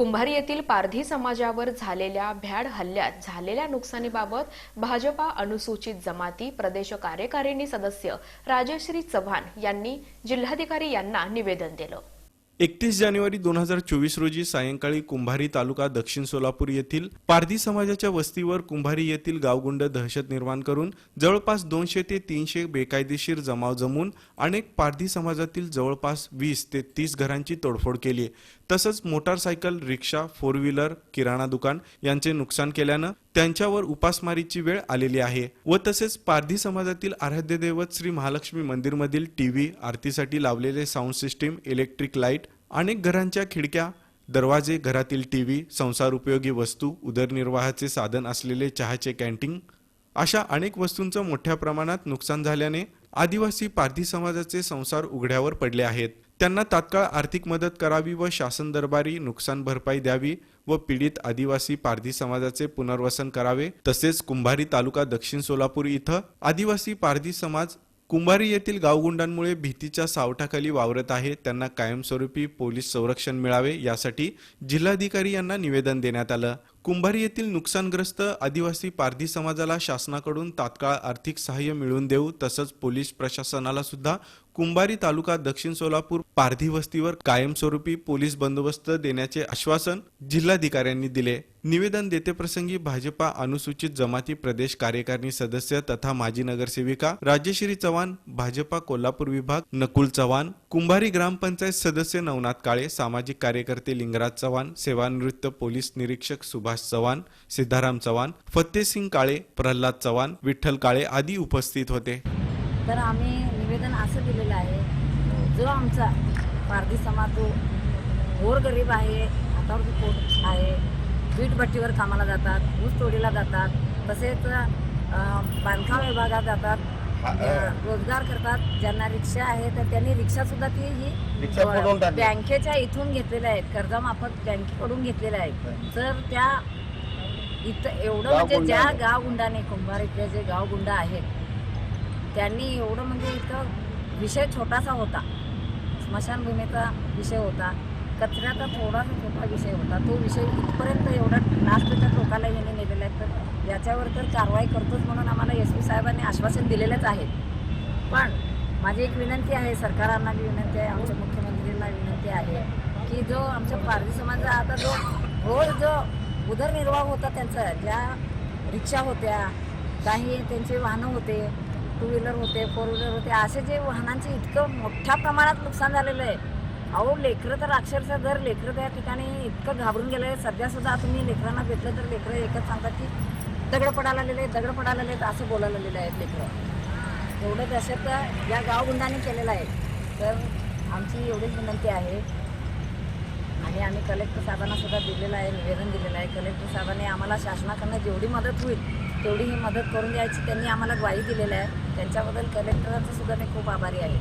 कुंभारी येथील पारधी समाजावर झालेल्या भ्याड हल्ल्यात झालेल्या नुकसानीबाबत भाजपा अनुसूचित जमाती प्रदेश कार्यकारिणी सदस्य राजश्री चव्हाण यांनी जिल्हाधिकारी यांना निवेदन दिलं. एकतीस जानेवारी दोन हजार चोवीस रोजी सायंकाळी कुंभारी तालुका दक्षिण सोलापूर येथील पारधी समाजाच्या वस्तीवर कुंभारी येथील गावगुंड दहशत निर्माण करून जवळपास दोनशे ते तीनशे बेकायदेशीर जमाव जमून अनेक पारधी समाजातील जवळपास वीस ते तीस घरांची तोडफोड केली तसंच मोटारसायकल रिक्षा फोर व्हीलर किराणा दुकान यांचे नुकसान केल्यानं त्यांच्यावर उपासमारीची वेळ आलेली आहे व तसेच पारधी समाजातील आराध्य दैवत श्री महालक्ष्मी मंदिरमधील टीव्ही आरतीसाठी लावलेले साऊंड सिस्टीम इलेक्ट्रिक लाइट अनेक घरांच्या खिडक्या दरवाजे घरातील टीव्ही संसार उपयोगी वस्तू उदरनिर्वाहाचे साधन असलेले चहाचे कॅन्टीन अशा अनेक वस्तूंचं मोठ्या प्रमाणात नुकसान झाल्याने आदिवासी पारधी समाजाचे संसार उघड्यावर पडले आहेत. त्यांना तात्काळ आर्थिक मदत करावी व शासन दरबारी नुकसान भरपाई द्यावी व पीडित आदिवासी पारधी समाजाचे पुनर्वसन करावे. तसेच कुंभारी तालुका दक्षिण सोलापूर इथं आदिवासी पारधी समाज कुंभारी येथील गावगुंडांमुळे भीतीच्या सावटाखाली वावरत आहे. त्यांना कायमस्वरूपी पोलीस संरक्षण मिळावे यासाठी जिल्हाधिकारी यांना निवेदन देण्यात आलं. कुंभारी येथील नुकसानग्रस्त आदिवासी पारधी समाजाला शासनाकडून तात्काळ आर्थिक सहाय्य मिळवून देऊ तसंच पोलीस प्रशासनाला सुद्धा कुंभारी तालुका दक्षिण सोलापूर पारधी वस्तीवर कायमस्वरूपी पोलीस बंदोबस्त देण्याचे आश्वासन जिल्हाधिकाऱ्यांनी दिले. निवेदन देतेप्रसंगी भाजपा अनुसूचित जमाती प्रदेश कार्यकारिणी सदस्य तथा माजी नगरसेविका राजश्री चव्हाण भाजपा कोल्हापूर विभाग नकुल चव्हाण कुंभारी ग्रामपंचायत सदस्य नवनाथ काळे सामाजिक कार्यकर्ते लिंगराज चव्हाण सेवानिवृत्त पोलीस निरीक्षक सुभाष चव्हाण सिद्धाराम चव्हाण फतेसिंग काळे प्रल्हाद चव्हाण विठ्ठल काळे आदी उपस्थित होते. तर आम्ही निवेदन असं दिलेलं आहे जो आमचा पारधी समाज जो गोरगरीब आहे हातावरती पोट आहे वीटभट्टीवर कामाला जातात ऊस तोडीला जातात तसेच बांधकाम विभागात जातात रोजगार करतात ज्यांना रिक्षा आहे तर त्यांनी रिक्षासुद्धा ती ही रिक्षा टाकली. बँकेच्या इथून घेतलेल्या आहेत. कर्जामार्फत बँकेकडून घेतलेल्या आहेत. तर त्या इथं एवढं म्हणजे गावगुंडाने. ज्या गावगुंडाने कुंभारीतले जे गावगुंड आहेत त्यांनी एवढं म्हणजे इथं विषय छोटासा होता. स्मशानभूमीचा विषय होता. कचऱ्याचा थोडासा छोटा विषय होता. तो विषय इथपर्यंत एवढा यांनी नेलेला आहे तर याच्यावर तर कारवाई करतोच म्हणून आम्हाला एस पी साहेबांनी आश्वासन दिलेलंच आहे. पण माझी एक विनंती आहे सरकारांना बी विनंती आहे आमच्या मुख्यमंत्रींना विनंती आहे की जो आमच्या पारधी समाजा आता जो रोज जो उदरनिर्वाह होता त्यांचा ज्या रिक्षा होत्या काही त्यांचे वाहनं होते टू व्हीलर होते फोर व्हीलर होते असे जे वाहनांचे इतकं मोठ्या प्रमाणात नुकसान झालेलं आहे. अहो लेकरं तर अक्षरशः जर लेकरं त्या ठिकाणी इतकं घाबरून गेलं आहे सध्यासुद्धा तुम्ही लेकरांना भेटलं तर लेकरं एकच सांगतात की दगड पडायला आलेले आहेत दगड पडायला आलेले असं बोलायला आलेले आहेत लेकरं. एवढं दहशत या गावगुंडाने केलेलं आहे. तर आमची एवढीच विनंती आहे. आणि आम्ही कलेक्टर साहेबांना सुद्धा दिलेलं आहे निवेदन दिलेलं आहे. कलेक्टर साहेबांनी आम्हाला शासनाकडनं जेवढी मदत होईल तेवढी ही मदत करून द्यायची त्यांनी आम्हाला ग्वाही दिलेली आहे. त्यांच्याबद्दल कलेक्टरांचं सुद्धा मी खूप आभारी आहे.